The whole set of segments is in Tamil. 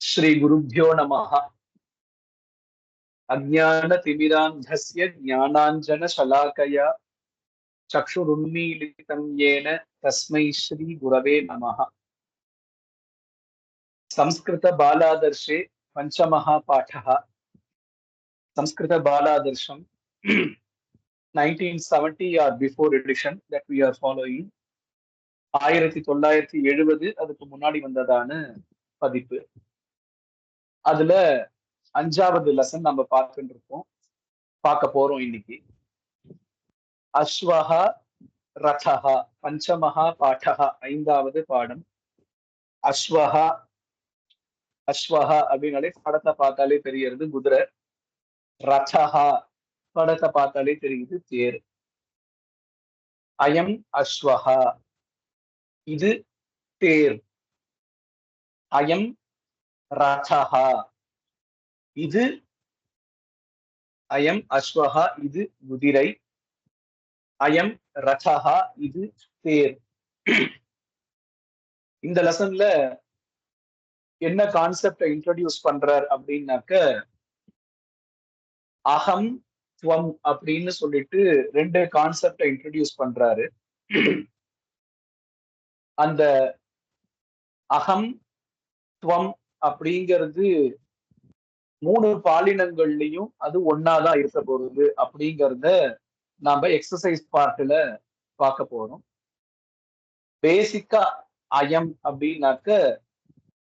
श्रीगुरुभ्यो नमः अज्ञानतिमिरान्धस्य ज्ञानाञ्जनशलाकया चक्षुरुन्मीलितं येन तस्मै श्रीगुरवे नमः संस्कृतबालादर्शे पञ्चमः पाठः संस्कृतबालादर्शं 1970 or before edition that we are following ஆயிரத்தி தொள்ளாயிரத்தி எழுபது அதுக்கு முன்னாடி வந்ததான பதிப்பு. அதுல அஞ்சாவது லெசன் நம்ம பார்த்துட்டு இருக்கோம். பார்க்க போறோம் இன்னைக்கு. அஸ்வஹா ரதஹா பஞ்சமஹா பாடஹா ஐந்தாவது பாடம். அஸ்வஹா அஸ்வஹா அப்படின்னாலே படத்தை பார்த்தாலே தெரியறது குதிரை. ரதஹா படத்தை பார்த்தாலே தெரியுது தேர். அயம் அஸ்வஹா. இது தேர். அயம் ரதஹா இது அயம் அஸ்வஹா இது குதிரை. அயம் ரதஹா இது தேர். இந்த லெசன்ல என்ன கான்செப்டை இன்ட்ரடியூஸ் பண்றார் அப்படின்னாக்க அகம் துவம் அப்படின்னு சொல்லிட்டு ரெண்டு கான்செப்டை இன்ட்ரடியூஸ் பண்றாரு. அந்த அகம் துவம் அப்படிங்கிறது மூணு பாலினங்கள்லயும் அது ஒன்னாதான் இருக்க போகுது அப்படிங்கிறத நாம எக்ஸசைஸ் பார்ட்ல பார்க்க போறோம். பேசிக்கா அயம் அப்படின்னாக்க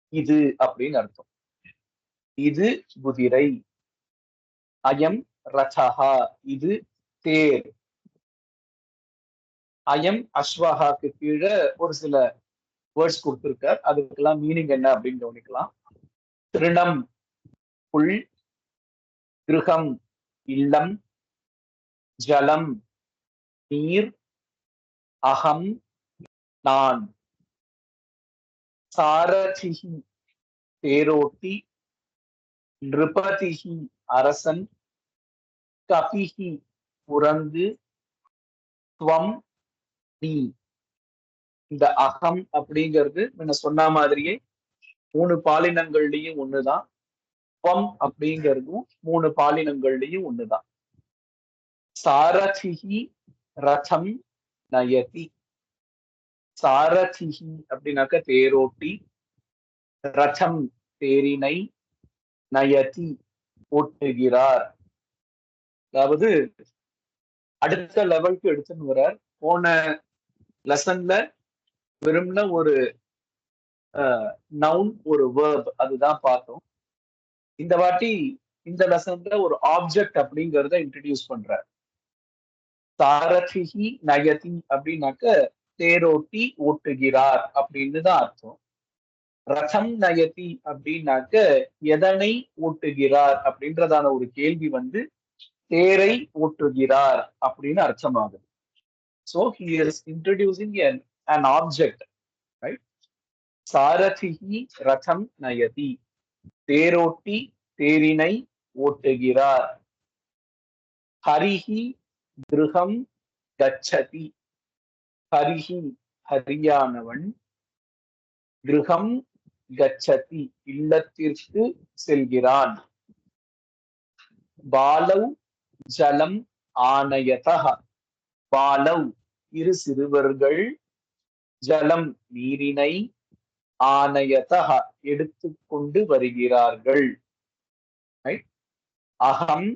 இது அப்படின்னு அர்த்தம். இது குதிரை. அயம் ரதஹா இது தேர். அயம் அஸ்வஹாக்கு கீழே ஒரு சில வேர்ட்ஸ் கொடுத்துருக்கார். அதுக்கெல்லாம் மீனிங் என்ன அப்படின்னு கவனிக்கலாம். திருணம் புல் கிருகம் இல்லம் ஜலம் நீர் அகம் நான். சாரதிகி தேரோட்டி நிருபதிகி அரசன் கபிகி குரங்கு துவம் நீ. இந்த அகம் அப்படிங்கிறது முன்ன சொன்ன மாதிரியே மூணு பாலினங்கள்லயும் ஒண்ணுதான். பம் அப்படிங்கிறதும் மூணு பாலினங்கள்லயும் ஒண்ணுதான். சாரதிஹி ரதம் நயதி. சாரதிஹி அப்படின்னாக்க தேரோட்டி. ரதம் தேரினை நயதி ஓட்டுகிறார். அதாவது அடுத்த லெவலுக்கு எடுத்துன்னு வர்றார். போன லெசன்ல வெறும்ன ஒரு நவுன் ஒரு வேர்ப் அதுதான் பார்த்தோம். இந்த வாட்டி இந்த லெசன்ல ஒரு ஆப்ஜெக்ட் அப்படிங்கிறத இன்ட்ரடியூஸ் பண்றார். சாரதிகி நயதி அப்படின்னாக்க தேரோட்டி ஓட்டுகிறார் அப்படின்னு தான் அர்த்தம். ரதம் நயதி அப்படின்னாக்க எதனை ஓட்டுகிறார் அப்படின்றதான ஒரு கேள்வி வந்து தேரை ஓட்டுகிறார் அப்படின்னு அர்த்தமாகுது. So he is introducing an object right? சாரதிகி ரதம் நயதி தேரோட்டி தேரினை ஓட்டுகிறார் ஹரிஹி கிருகம் கச்சதி ஹரிஹி ஹரியானவன் கிருகம் கச்சதி இல்லத்திற்கு செல்கிறான் பாலவ் ஜலம் ஆனயதா பாலவ் இரு சிறுவர்கள் ஜலம் நீரினை ஆனயதா எடுத்துக்கொண்டு வருகிறார்கள். அகம்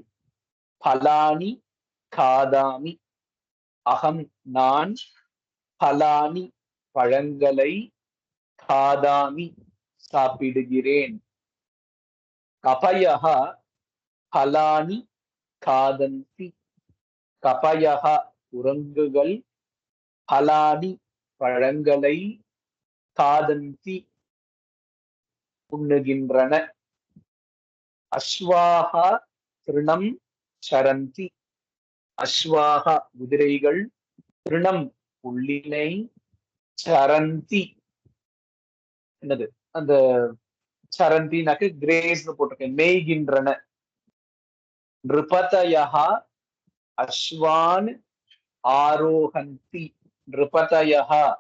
பலானி காதாமி. அகம் நான் பலானி பழங்களை காதாமி சாப்பிடுகிறேன். கபயகா பலானி காதந்தி. கபயக குரங்குகள் பலானி பழங்களை காதந்தி உண்ணுகின்றன. அஸ்வாகா திருணம் சரந்தி. அஸ்வாகா குதிரைகள் திருணம் உள்ளினை சரந்தி. என்னது? அந்த சரந்தினாக்கு கிரேஸ்னு போட்டிருக்கேன். மேய்கின்றன. நிருபதயா அஸ்வான் ஆரோகந்தி நிருபதயா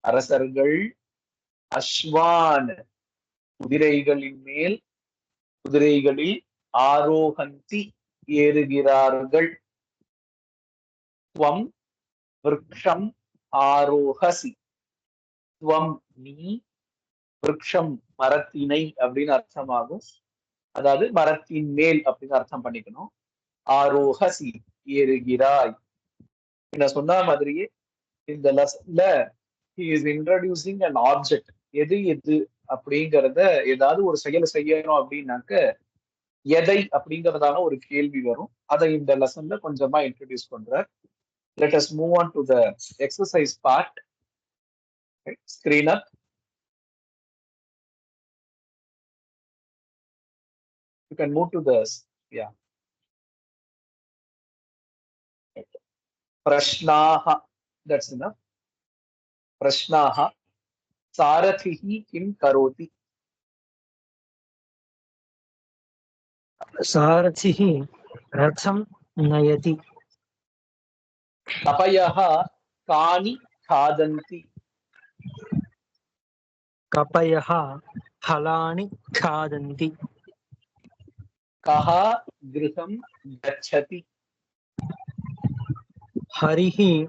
அரசர்கள் அஸ்வான் குதிரைகளின் மேல் குதிரைகளில் ஆரோகந்தி ஏறுகிறார்கள். துவம் விருக்ஷம் ஆரோகசி. துவம் நீ விருக்ஷம் மரத்தினை அப்படின்னு அர்த்தமாகும். அதாவது மரத்தின் மேல் அப்படின்னு அர்த்தம் பண்ணிக்கணும். ஆரோகசி ஏறுகிறாய். என்ன சொன்ன மாதிரியே இந்த லெசன்ல இஸ் இன்ட்ரடியூசிங் அன் ஆப்ஜெக்ட் எது எது அப்படிங்கிறத ஏதாவது ஒரு செயலை செய்யணும் அப்படின்னாக்க எதை அப்படிங்கிறதான ஒரு கேள்வி வரும். அதை இந்த லெசன்ல கொஞ்சமா இன்ட்ரடியூஸ் பண்றார். Let us move on to the exercise part screen up you can move to the yeah. Prashnaha. That's in ప్రశ్నాహ సారథి కిం కరోతి? సారథి రథం నయతి. కపయ కాని ఖాదంతి. కపయ ఫలాని ఖాదంతి. కహ గృహం గచ్చతి. హరి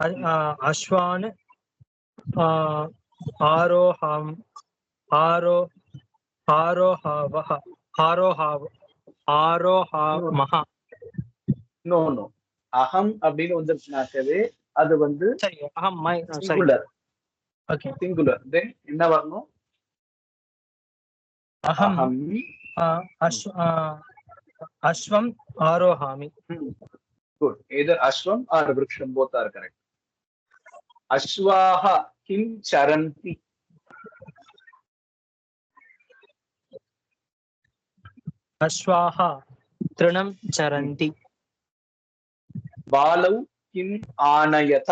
அஸ்வான் ஆரோஹாம் ஆரோ ஆரோஹாவஹ ஆரோஹாவ ஆரோஹாமஹ நோ நோ. அகம் அப்படின்னு வந்துருச்சுனாக்கவே அது வந்து சரி அகம் my singular. Okay. Singular. Then என்ன வரணும்? அகம் அஸ்வம் ஆரோஹாமி. குட். எதர் அஸ்வம்? ஆர் விருக்ஷம் போத் ஆர் கரெக்ட் అశ్వాహ కిం చరంతి? అశ్వాహ తృణం చరంతి. బాలౌ కిం ఆనయత?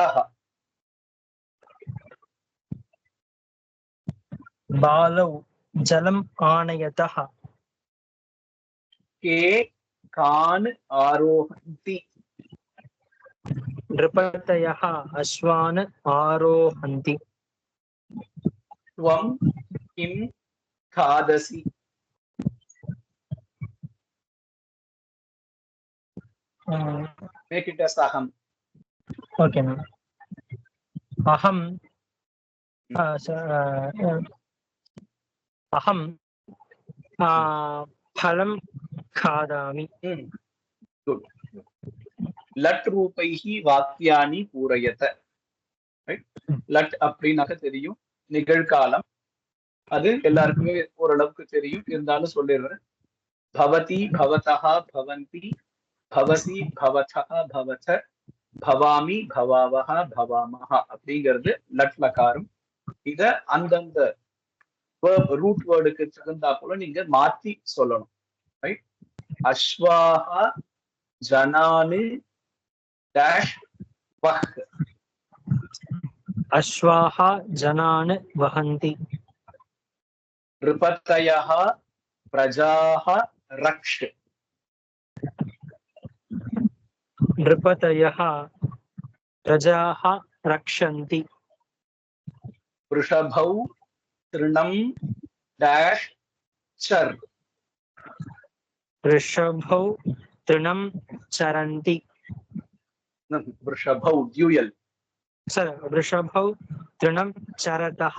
బాలౌ జలం ఆనయత? కే కాన్ ఆరోహంతి? नृपतयः अश्वान् आरोहन्ति त्वं किं खादसि मेक् इट् अस् अहम् ओके मैम् अहं आ, स- आ, अहं आ, फलं खादामि गुड् லட் ரூபைகி வாக்கியானி பூரயத. லட் அப்படின்னாக்க தெரியும். நிகழ்காலம். அது எல்லாருக்குமே ஓரளவுக்கு தெரியும். இருந்தாலும் சொல்லிடுறேன். பவதி பவதா பவந்தி பவசி பவதா பவத பவாமி பவாவஹ பவாமஹா அப்படிங்கிறது லட் லகாரம் இத அந்தந்த ரூட் வேர்டுக்கு தகுந்தா போல நீங்க மாத்தி சொல்லணும். ரைட் அஸ்வாஹா जनाने डैश वह अश्वाः जनान् वहन्ति। नृपतयः प्रजाः रक्ष। नृपतयः प्रजाः रक्षन्ति। वृषभौ तृणं डैश चर्। वृषभौ तृणं चरन्ति। वृषभौ ड्यूयल्। सर वृषभौ तृणं चरतः।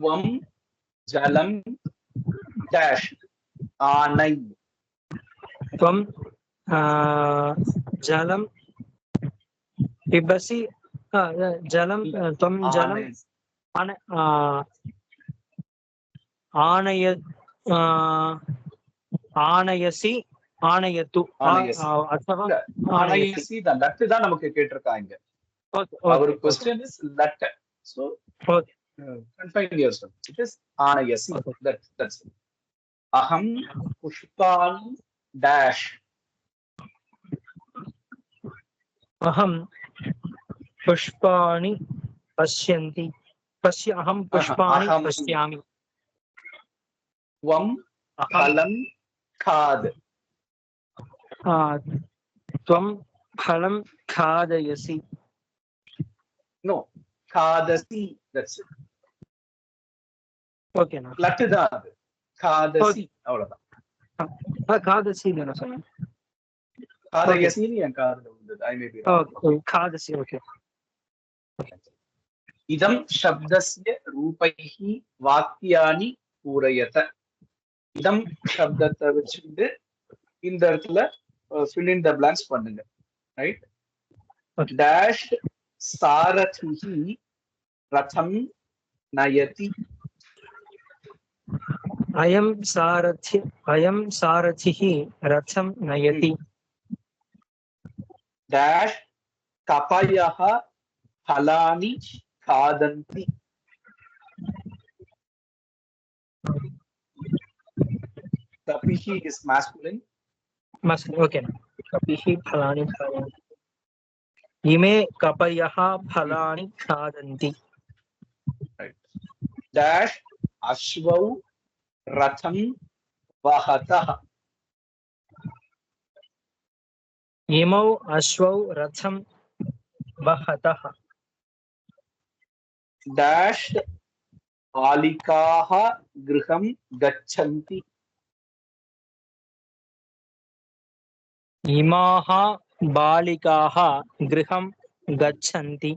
त्वं जलं डैश् आनै त्वं आ, जलं पिबसि आ, जलं त्वं जलं आनै आन आ, आनय ஆணையசி ஆணையத்து ஆணையசி தான் லட்டு தான் நமக்கு கேட்டிருக்காங்க அவர் question is let so confine yourself it is ஆணையசி that that's அகம் புஷ்பான் டேஷ் அகம் புஷ்பாணி பஷ்யந்தி பஷ்ய அகம் புஷ்பாணி பஷ்யாமி வம் அலம் अहं- पश्यामि Tvam अहं phalam khad. आ, त्वं फलं खादयसि No, khadasi. That's it. ஓகேண்ணா லட்டு தான் அது காதசி அவ்வளவுதான் खादसि தானே சொன்னேன் காதயசின்னு என் காதுல வந்தது ஐ மே பி ஓகே खादसि ஓகே இதம் சப்தஸ்ய ரூபைஹி வாக்கியானி பூரயத இதம் சப்தத்தை வச்சுட்டு இந்த இடத்துல ஃபில் இன் த பிளாங்க்ஸ் பண்ணுங்க ரைட் Okay. டேஷ் சாரதிஹி ரதம் நயதி अयं सारथि अयं सारथिः रथं नयति டேஷ் கபயः फलानि खादन्ति Kapihi is masculine. Masculine, okay. Kapihi phalani khadanti. Ime kapayaha phalani khadanti. Right. Dash ashvau ratham vahataha. इमौ अश्वौ रथं वहतः डाश् बालिकाः गृहं गच्छन्ति இமாக பாலிகாக கிரகம் கச்சந்தி.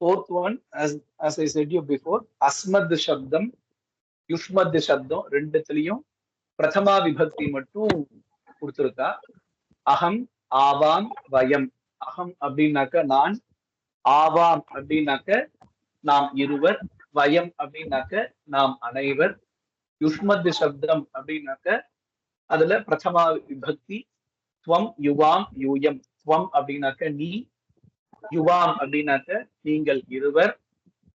Fourth one as as i said you before asmad shabdam yushmad shabdam ரெண்டுத்துலயும் பிரதமா விபக்தி மட்டும் கொடுத்திருக்கா. அகம் ஆவாம் வயம். அகம் அப்படின்னாக்க நான் ஆவாம் அப்படின்னாக்க நாம் இருவர் வயம் அப்படின்னாக்க நாம் அனைவர். யுஷ்மத் சப்தம் அப்படின்னாக்க அதுல பிரதமா விபக்தி துவம் யுவாம் யூயம். துவம் அப்படின்னாக்க நீ யுவாம் அப்படின்னாக்க நீங்கள் இருவர்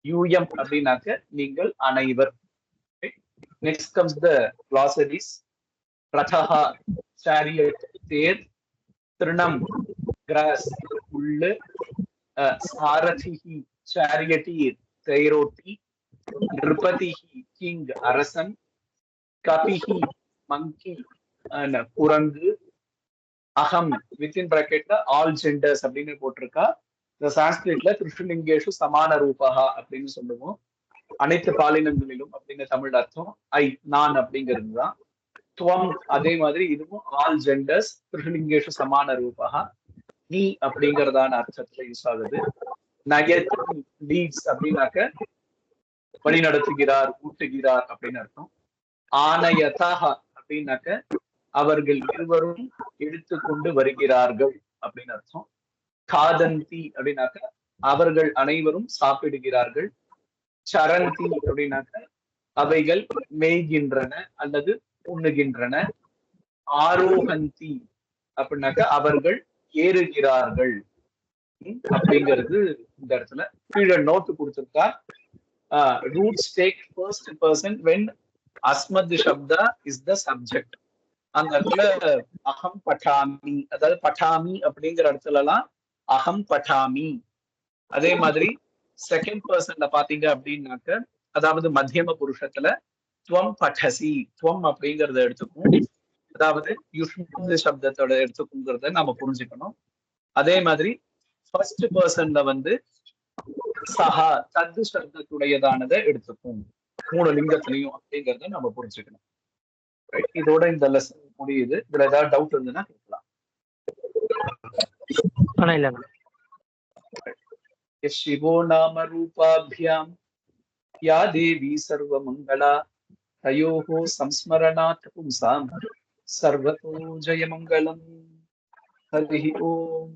யூயம் அப்படின்னாக்க நீங்கள் அனைவர். நெக்ஸ்ட் கம்ஸ் த கிளாசரிஸ் ரதஹா சாரியட் தேர் திருணம் கிராஸ் உள்ளு சாரதிஹி சாரியட்டீர் தைரோட்டி நிருபதிஹி கிங் அரசன் கபிஹி மங்கி குரங்கு அகம் வித்தின் பிராக்கெட்ல ஆல் ஜெண்டர்ஸ் அப்படின்னு போட்டிருக்கா. இந்த சான்ஸ்கிரிட்ல கிருஷ்ணலிங்கேஷு சமான ரூபகா அப்படின்னு சொல்லுவோம். அனைத்து பாலினங்களிலும் அப்படின்னு தமிழ் அர்த்தம். ஐ நான் அப்படிங்கிறது தான். துவம் அதே மாதிரி இதுவும் ஆல் ஜெண்டர்ஸ் கிருஷ்ணலிங்கேஷு சமான ரூபகா நீ அப்படிங்கறதான அர்த்தத்துல யூஸ் ஆகுது. நயத் லீட்ஸ் அப்படின்னாக்க வழி நடத்துகிறார் ஊட்டுகிறார் அப்படின்னு அர்த்தம். ஆனயதாக அப்படின்னாக்க அவர்கள் இருவரும் எடுத்துக்கொண்டு வருகிறார்கள் அப்படின்னு அர்த்தம். காதந்தி அப்படின்னாக்க அவர்கள் அனைவரும் சாப்பிடுகிறார்கள். சரந்தி அப்படின்னாக்க அவைகள் மேய்கின்றன அல்லது உண்ணுகின்றன. ஆரோகந்தி அப்படின்னாக்க அவர்கள் ஏறுகிறார்கள். அப்படிங்கிறது இந்த இடத்துல கீழே note கொடுத்திருக்கா. Roots take first person when Asmat சப்தா இஸ் த சப்ஜெக்ட் அந்த இடத்துல அகம் பட்டாமி அதாவது பட்டாமி அப்படிங்கிற இடத்துல எல்லாம் அகம் பட்டாமி. அதே மாதிரி செகண்ட் பர்சன்ல பாத்தீங்க அப்படின்னாக்க அதாவது மத்தியம புருஷத்துல துவம் பட்டசி துவம் அப்படிங்கறத எடுத்துக்கும் அதாவது யுஷ்மத் சப்தத்தோட எடுத்துக்குங்கிறத நாம புரிஞ்சுக்கணும். அதே மாதிரி ஃபர்ஸ்ட் பர்சன்ல வந்து சஹா தத்து சப்தத்துடையதானதை எடுத்துக்கும் மூணு லிங்கத்திலையும் அப்படிங்கறத நம்ம புரிஞ்சுக்கணும். இதோட இந்த லெசன் முடியுது இதுல ஏதாவது டவுட் இருந்ததுன்னா கேட்கலாம் ஆனா இல்லைண்ணா यः शिवो नाम रूपाभ्यां या देवी सर्वमङ्गला तयोः संस्मरणात् पुंसां सर्वतो जयमङ्गलम् हरिः ओम्